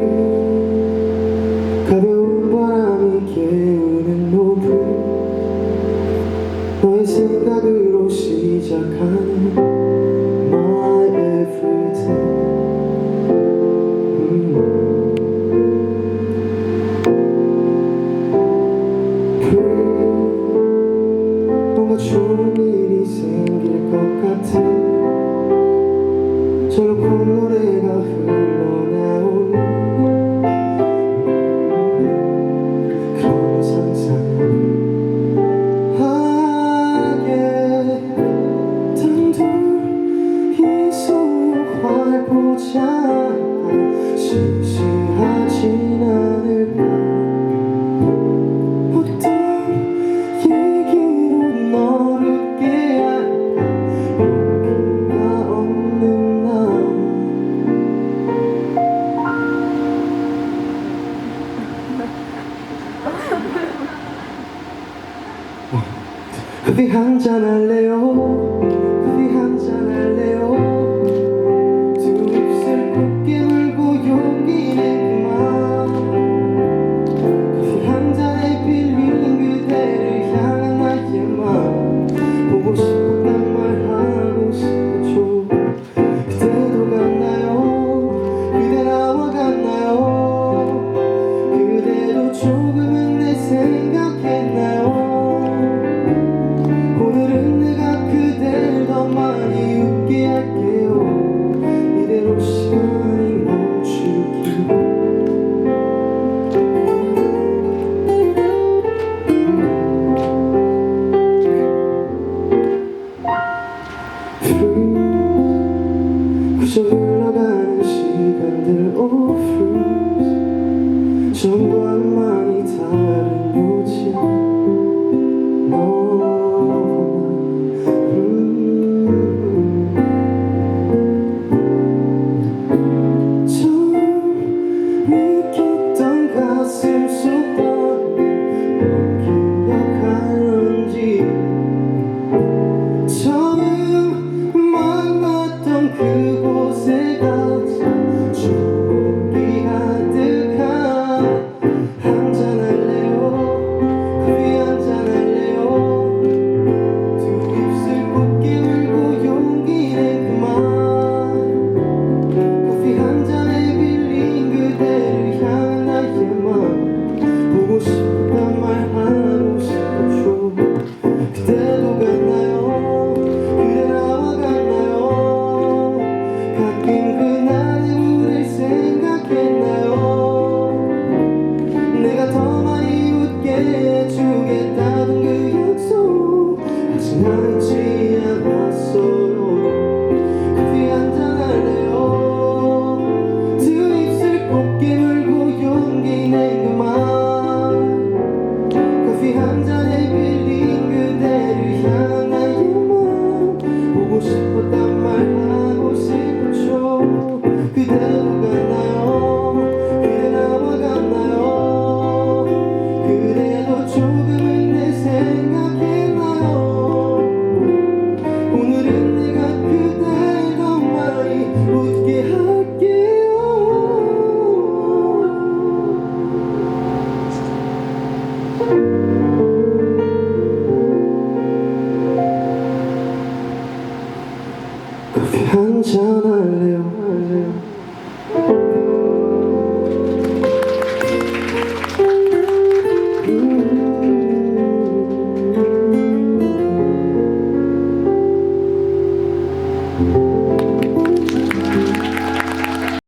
you. 보자 진실하진 않을까 어떤 얘기로 너를 깨야 용기가 는나 커피 한잔 할래요? 커피 한잔 할래요? 흘러가는 시간들 오후 전과 原来 한잔 할래요?